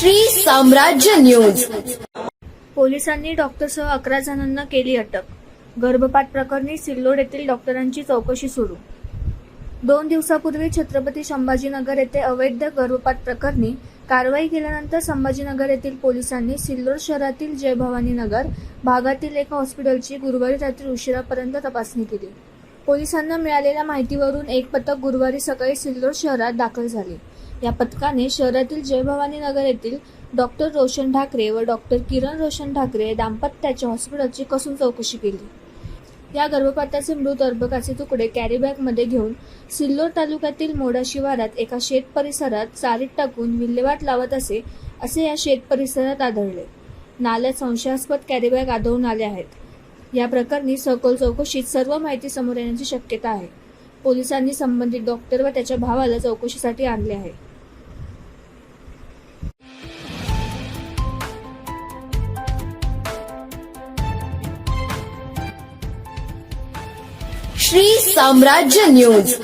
श्री साम्राज्य न्यूज. पोलिसांनी डॉक्टरसह अकरा जणांना केली अटक. गर्भपात प्रकरणी सिल्लोड येथील डॉक्टरांची चौकशी सुरू. दोन दिवसापूर्वी छत्रपती संभाजीनगर येथे अवैध गर्भपात प्रकरणी कारवाई केल्यानंतर संभाजीनगर येथील पोलिसांनी सिल्लोड शहरातील जय भवानी नगर भागातील एका हॉस्पिटलची गुरुवारी रात्री उशिरापर्यंत तपासणी केली. पोलिसांना मिळालेल्या माहितीवरून एक पथक गुरुवारी सकाळी सिल्लोड शहरात दाखल झाले. या पथकाने शहरातील जयभवानी नगर येथील डॉक्टर रोशन ठाकरे व डॉक्टर किरण रोशन ठाकरे दाम्पत्याच्या हॉस्पिटलची कसून चौकशी केली. या गर्भपाताचे मृत अर्भकाचे तुकडे कॅरीबॅगमध्ये घेऊन सिल्लोड तालुक्यातील मोडा शिवारात एका शेत परिसरात चारीत टाकून विल्हेवाट लावत असे असे या शेत परिसरात आढळले. नाल्यात संशयास्पद कॅरीबॅग आढळून आले आहेत. या प्रकरणी सखोल चौकशीत सर्व माहिती समोर येण्याची शक्यता आहे. पोलिसांनी संबंधित डॉक्टर व त्याच्या भावाला चौकशीसाठी आणले आहे. श्री साम्राज्य न्यूज